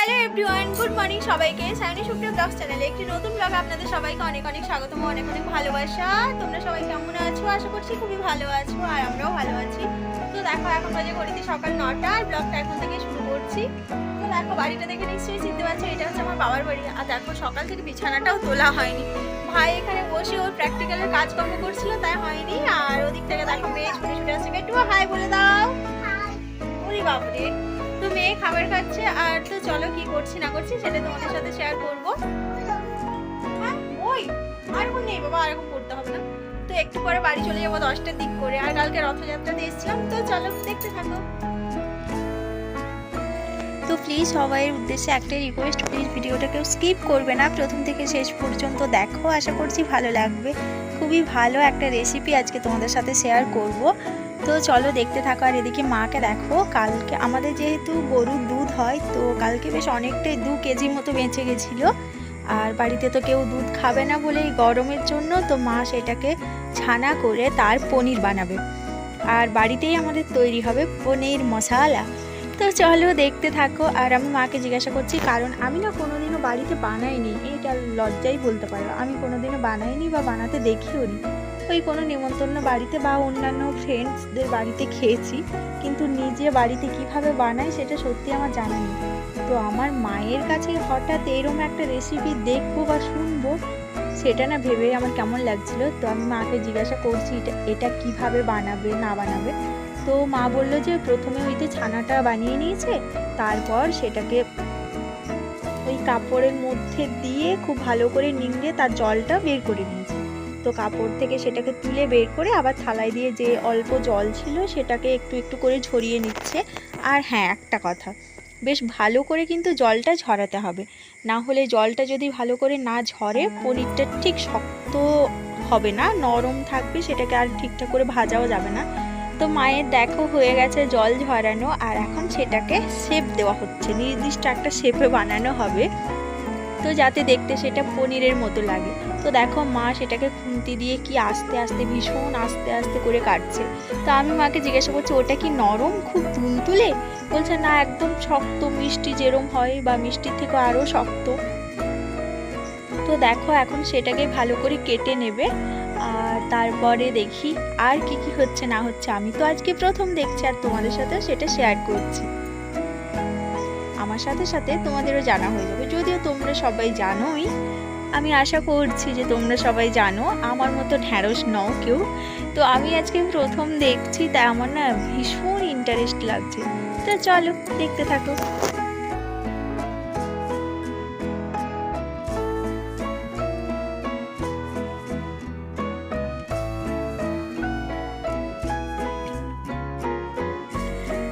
Hello everyone good morning সবাইকে। সায়নী সুপ্রিয় blog চ্যানেলে একটি নতুন ব্লগ আপনাদের সবাইকে অনেক অনেক স্বাগতম অনেক অনেক ভালোবাসা। তোমরা সবাই কেমন আছো? আশা করছি খুবই ভালো আছো আর আমরাও ভালো আছি। তো দেখো এখন বাজে করেছি সকাল নটা আর ব্লগটা এখন থেকে শুরু করছি। তো দেখো বাড়িটা দেখে নিশ্চয়ই চিনতে পারছ এটা হচ্ছে আমার বাবার বাড়ি। আর দেখো সকাল থেকে বিছানাটাও তোলা হয়নি। ভাই এখানে বসে ওর প্র্যাকটিক্যালের কাজকর্ম করছিল তাই হয়নি। আর ওদিক থেকে দেখো মেয়ে ছুটে ছুটে আসছে। একটু হাই বলে দাও। ওরে বাপরে। তো মেয়ে খাবার খাচ্ছে, আর তো চলো কি করছি না করছি সেটা তোমাদের সাথে শেয়ার করব। হ্যাঁ আর এখন নেই বাবা, আর করতে হবে না। তো একটু পরে বাড়ি চলে যাব দশটার দিক করে। আর কালকে রথযাত্রাতে এসেছিলাম, তো চলো দেখতে থাকো। তো প্লিজ সবাইয়ের উদ্দেশ্যে একটাই রিকোয়েস্ট প্লিজ ভিডিওটা কেউ স্কিপ করবে না। প্রথম থেকে শেষ পর্যন্ত দেখো, আশা করছি ভালো লাগবে। খুবই ভালো একটা রেসিপি আজকে তোমাদের সাথে শেয়ার করব। তো চলো দেখতে থাকো আর এদিকে মাকে দেখো। কালকে আমাদের যেহেতু গরুর দুধ হয়, তো কালকে বেশ অনেকটাই দু কেজি মতো বেঁচে গেছিল। আর বাড়িতে তো কেউ দুধ খাবে না বলে এই গরমের জন্য, তো মা সেটাকে ছানা করে তার পনির বানাবে। আর বাড়িতেই আমাদের তৈরি হবে পনির মশালা। তো চলো দেখতে থাকো আর আমি মাকে জিজ্ঞাসা করছি, কারণ আমি না কোনোদিনও বাড়িতে বানাইনি। এইটা লজ্জাই বলতে পারো, আমি কোনোদিনও বানাইনি বা বানাতে দেখিও নি ওই কোনো নিমন্ত্রণ বাড়িতে বা অন্যান্য ফ্রেন্ডসদের বাড়িতে খেয়েছি, কিন্তু নিজে বাড়িতে কীভাবে বানাই সেটা সত্যি আমার জানা নেই। তো আমার মায়ের কাছে হঠাৎ এরম একটা রেসিপি দেখব বা শুনব, সেটা না ভেবে আমার কেমন লাগছিল। তো আমি মাকে জিজ্ঞাসা করছি, এটা এটা কীভাবে বানাবে, না বানাবে? তো মা বলল যে, প্রথমে ওই যে ছানাটা বানিয়ে নিয়েছে, তারপর সেটাকে ওই কাপড়ের মধ্যে দিয়ে খুব ভালো করে নিংড়ে তার জলটা বের করে নিয়েছে তো কাপড় থেকে সেটাকে তুলে বের করে আবার থালায় দিয়ে যে অল্প জল ছিল সেটাকে একটু একটু করে ঝরিয়ে নিচ্ছে। আর হ্যাঁ একটা কথা, বেশ ভালো করে কিন্তু জলটা ঝরাতে হবে। না হলে জলটা যদি ভালো করে না ঝরে, পনিরটা ঠিক শক্ত হবে না, নরম থাকবে, সেটাকে আর ঠিকঠাক করে ভাজাও যাবে না। তো মায়ের দেখো হয়ে গেছে জল ঝরানো, আর এখন সেটাকে শেপ দেওয়া হচ্ছে। নির্দিষ্ট একটা শেপে বানানো হবে। তো যাতে দেখতে সেটা পনিরের মতো লাগে। তো দেখো মা সেটাকে খুন্তি দিয়ে কি আস্তে আস্তে, ভীষণ আস্তে আস্তে করে কাটছে। তো আমি মাকে জিজ্ঞাসা করছি, ওটা কি নরম? খুব তুলতুলে? বলছে, না, একদম শক্ত, মিষ্টি যেরম হয় বা মিষ্টির থেকে আরও শক্ত। তো দেখো, এখন সেটাকে ভালো করে কেটে নেবে। আর তারপরে দেখি আর কি কি হচ্ছে, না হচ্ছে। আমি তো আজকে প্রথম দেখছি আর তোমাদের সাথে সেটা শেয়ার করছি। আমার সাথে সাথে তোমাদেরও জানা হয়ে যাবে। যদিও তোমরা সবাই জানোই আমি আশা করছি যে তোমরা সবাই জানো, আমার মতো ঢ্যাঁড়স নও কেউ। তো আমি আজকে প্রথম দেখছি, তাই আমার না ভীষণ ইন্টারেস্ট লাগছে। তো চলো, দেখতে থাকো।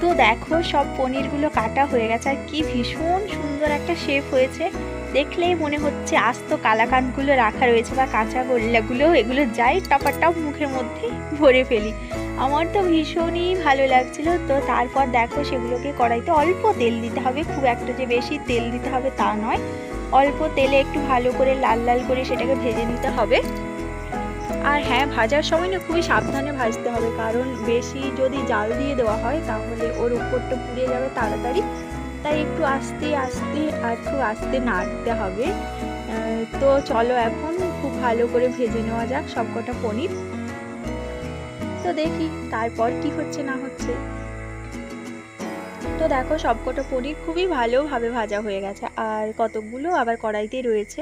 তো দেখো, সব পনিরগুলো কাটা হয়ে গেছে, আর কি ভীষণ সুন্দর একটা শেপ হয়েছে। দেখলেই মনে হচ্ছে আস্ত কালাকানগুলো রাখা রয়েছে বা কাঁচা গোল্লাগুলো, এগুলো যাই টপার টপ মুখের মধ্যে ভরে ফেলি। আমার তো ভীষণই ভালো লাগছিল। তো তারপর দেখো সেগুলোকে কড়াইতে অল্প তেল দিতে হবে। খুব একটা যে বেশি তেল দিতে হবে তা নয়। অল্প তেলে একটু ভালো করে লাল লাল করে সেটাকে ভেজে নিতে হবে। আর হ্যাঁ ভাজার সময় না খুবই সাবধানে ভাজতে হবে। কারণ বেশি যদি জাল দিয়ে দেওয়া হয়, তাহলে ওর উপরটা পুড়ে যাবে তাড়াতাড়ি। তাই একটু আস্তে আস্তে আর একটু আস্তে নাড়তে হবে। তো চলো এখন খুব ভালো করে ভেজে নেওয়া যাক সবকটা পনির। তো দেখি তারপর কি হচ্ছে, না হচ্ছে। তো দেখো সবকটা পনির খুবই ভালোভাবে ভাজা হয়ে গেছে। আর কতকগুলো আবার কড়াইতেই রয়েছে।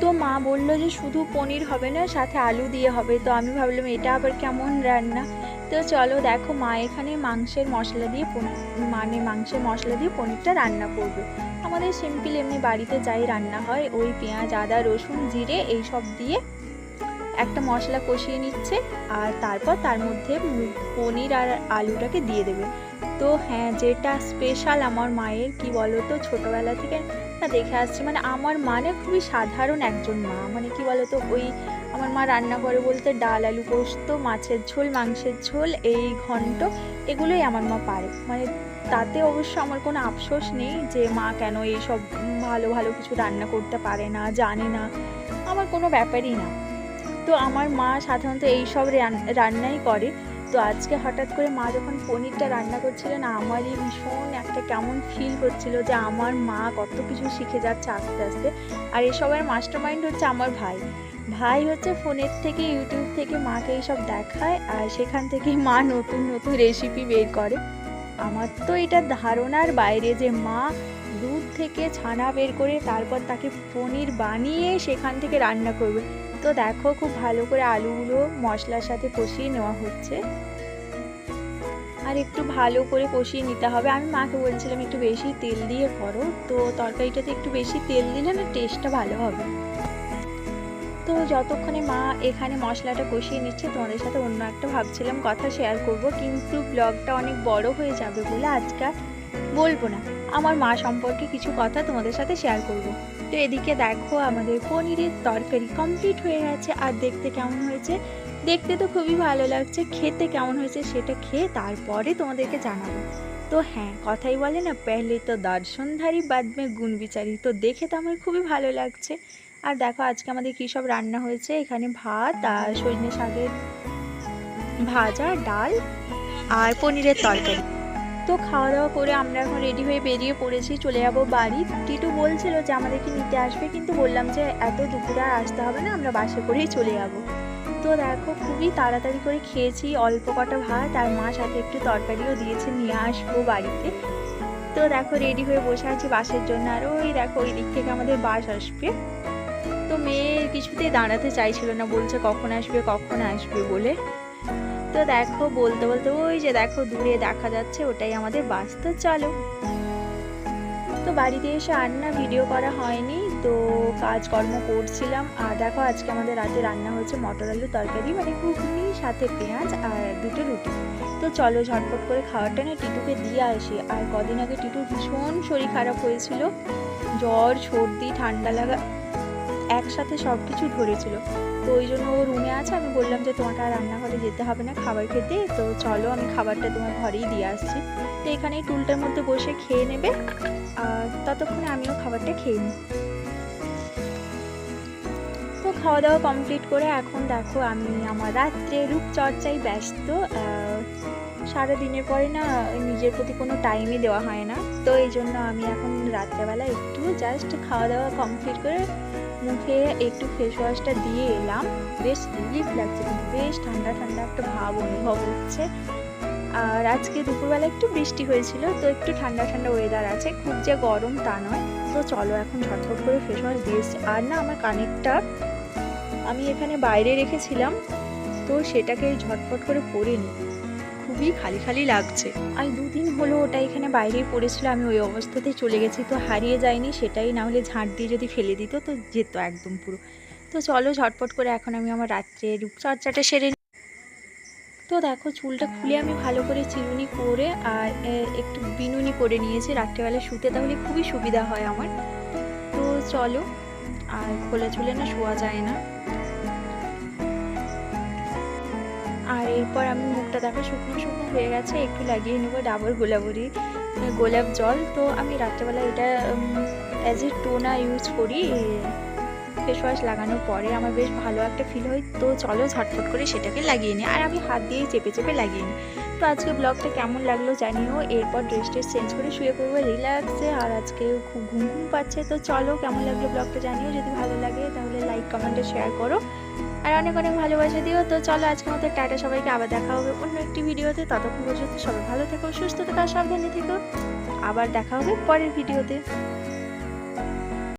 তো মা বলল যে শুধু পনির হবে না, সাথে আলু দিয়ে হবে। তো আমি ভাবলাম এটা আবার কেমন রান্না? তো চলো দেখো মা এখানে মাংসের মশলা দিয়ে মানে মাংসের মশলা দিয়ে পনিরটা রান্না করবে। আমাদের সিম্পল এমনি বাড়িতে যাই রান্না হয়, ওই পেঁয়াজ, আদা, রসুন, জিরে এই সব দিয়ে একটা মশলা কষিয়ে নিচ্ছে আর তারপর তার মধ্যে পনির আর আলুটাকে দিয়ে দেবে। তো হ্যাঁ যেটা স্পেশাল আমার মায়ের, কি বলো তো ছোটোবেলা থেকে না দেখে আসছি। মানে আমার মানে খুবই সাধারণ একজন মা। মানে কি বলতো, ওই আমার মা রান্না করে বলতে ডাল, আলু পোস্ত, মাছের ঝোল, মাংসের ঝোল, এই ঘন্ট, এগুলোই আমার মা পারে। মানে তাতে অবশ্য আমার কোনো আফসোস নেই যে মা কেন এইসব ভালো ভালো কিছু রান্না করতে পারে না, জানে না। আমার কোনো ব্যাপারই না। তো আমার মা সাধারণত এইসব রান্নাই করে। তো আজকে হঠাৎ করে মা যখন পনিরটা রান্না করছিল না আমারই ভীষণ একটা কেমন ফিল হচ্ছিল যে আমার মা কত কিছু শিখে যাচ্ছে আস্তে আস্তে। আর এসবের মাস্টার মাইন্ড হচ্ছে আমার ভাই। ভাই হচ্ছে ফোনের থেকে, ইউটিউব থেকে মাকে এইসব দেখায় আর সেখান থেকে মা নতুন নতুন রেসিপি বের করে। আমার তো এটা ধারণার বাইরে যে মা দুধ থেকে ছানা বের করে তারপর তাকে পনির বানিয়ে সেখান থেকে রান্না করবে। তো দেখো খুব ভালো করে আলুগুলো মশলার সাথে কষিয়ে নেওয়া হচ্ছে। আর একটু ভালো করে কষিয়ে নিতে হবে। আমি মাকে বলছিলাম একটু বেশি তেল দিয়ে করো। তো তরকারিটাতে একটু বেশি তেল দিলে না টেস্টটা ভালো হবে। তো যতক্ষণে মা এখানে মশলাটা কষিয়ে নিচ্ছে, তোমাদের সাথে অন্য একটা ভাবছিলাম কথা শেয়ার করব। কিন্তু ব্লগটা অনেক বড় হয়ে যাবে বলে আজকাল বলব না। আমার মা সম্পর্কে কিছু কথা তোমাদের সাথে শেয়ার করব। তো এদিকে দেখো আমাদের পনিরের তরকারি কমপ্লিট হয়ে গেছে। আর দেখতে কেমন হয়েছে? দেখতে তো খুবই ভালো লাগছে। খেতে কেমন হয়েছে সেটা খেয়ে তারপরে তোমাদেরকে জানাব। তো হ্যাঁ কথাই বলে না পেহলে তো দর্শনধারী, বাদ মে গুণ বিচারি। তো দেখে তো আমার খুবই ভালো লাগছে। আর দেখো আজকে আমাদের কী সব রান্না হয়েছে? এখানে ভাত আর সজনে শাকের ভাজা, ডাল আর পনিরের তরকারি। তো খাওয়া দাওয়া করে আমরা এখন রেডি হয়ে বেরিয়ে পড়েছি, চলে যাব বাড়ি। টিটু বলছিল যে আমাদেরকে নিতে আসবে, কিন্তু বললাম যে এত দুপুরে আর আসতে হবে না, আমরা বাসে করেই চলে যাব। তো দেখো খুবই তাড়াতাড়ি করে খেয়েছি অল্প কটা ভাত, আর মা সাথে একটু তরকারিও দিয়েছে, নিয়ে আসব বাড়িতে। তো দেখো রেডি হয়ে বসে আছি বাসের জন্য, আর ওই দেখো ওই দিক থেকে আমাদের বাস আসবে। তো মেয়ে কিছুতেই দাঁড়াতে চাইছিল না, বলছে কখন আসবে কখন আসবে বলে। তো দেখো, বলতে বলতে ওই যে দেখো, দূরে দেখা যাচ্ছে, ওটাই আমাদের বাস। তো চলো। তো বাড়িতে এসে আর না ভিডিও করা হয়নি, তো কাজকর্ম করছিলাম। আর দেখো, আজকে আমাদের রাতে রান্না হয়েছে মটর আলু তরকারি মানে ঘুগনি, সাথে পেঁয়াজ আর দুটো রুটি। তো চলো, ঝটপট করে খাবারটা না টিটুকে দিয়ে আসি। আর কদিন আগে টিটুর ভীষণ শরীর খারাপ হয়েছিল। জ্বর, সর্দি, ঠান্ডা লাগা একসাথে সব কিছু ধরেছিল। তো ওই জন্য ও রুমে আছে আমি বললাম যে তোমাকে আর রান্নাঘরে যেতে হবে না খাবার খেতে। তো চলো আমি খাবারটা তোমার ঘরেই দিয়ে আসছি। তো এখানে এই টুলটার মধ্যে বসে খেয়ে নেবে আর ততক্ষণে আমিও খাবারটা খেয়ে নিই। তো খাওয়া দাওয়া কমপ্লিট করে এখন দেখো আমি আমার রাত্রে রূপচর্চায় ব্যস্ত আহ, সারাদিনের পরে না নিজের প্রতি কোনো টাইমই দেওয়া হয় না। তো এই জন্য আমি এখন রাত্রেবেলা একটু জাস্ট খাওয়া দাওয়া কমপ্লিট করে মুখে একটু ফেস ওয়াশটা দিয়ে এলাম। বেশ রিলিফ লাগছে কিন্তু, বেশ ঠান্ডা ঠান্ডা একটা ভাব অনুভব হচ্ছে। আর আজকে দুপুরবেলা একটু বৃষ্টি হয়েছিল, তো একটু ঠান্ডা ঠান্ডা ওয়েদার আছে, খুব যে গরম তা নয়। তো চলো এখন ঝটফট করে ফেস ওয়াশ দিয়ে এসছি। আর না, আমার কানেরটা আমি এখানে বাইরে রেখেছিলাম, তো সেটাকে ঝটফট করে পরে নিই। খুবই খালি খালি লাগছে। আর দুদিন হলো ওটা এখানে বাইরেই পড়েছিল, আমি ওই অবস্থাতেই চলে গেছি। তো হারিয়ে যায়নি, সেটাই না হলে ঝাঁট দিয়ে যদি ফেলে দিত, তো যেত একদম পুরো। তো চলো ঝটপট করে এখন আমি আমার রাত্রে রূপচর্চাটা সেরে। তো দেখো, চুলটা খুলে আমি ভালো করে চিরুনি করে আর একটু বিনুনি করে নিয়েছি। রাত্রেবেলা শুতে তাহলে খুবই সুবিধা হয় আমার। তো চলো, আর খোলা চুলে না শোয়া যায় না। আর এরপর আমি মুখটা দেখো শুকনো শুকনো হয়ে গেছে, একটু লাগিয়ে নেব ডাবর গোলাপরি গোলাপ জল। তো আমি রাত্রেবেলা এটা অ্যাজ এ টোনা ইউজ করি ফেস ওয়াশ লাগানোর পরে আমার বেশ ভালো একটা ফিল হয়। তো চলো ঝটফট করে সেটাকে লাগিয়ে নিই। আর আমি হাত দিয়েই চেপে চেপে লাগিয়ে নিই। তো আজকে ব্লগটা কেমন লাগল জানিও। এরপর ড্রেস ট্রেস চেঞ্জ করে শুয়ে পড়ব রিল্যাক্সে আর আজকে খুব ঘুম ঘুম পাচ্ছে। তো চলো কেমন লাগল ব্লগটা জানিও। যদি ভালো লাগে তাহলে লাইক কমেন্টে শেয়ার করো। আর অনেক অনেক ভালোবাসা দিও। তো চলো আজকের মতো টাটা, সবাইকে আবার দেখা হবে অন্য একটি ভিডিওতে। ততক্ষণ পর্যন্ত সবাই ভালো থেকো, সুস্থ থেকো, সাবধানে থেকো। আবার দেখা হবে পরের ভিডিওতে।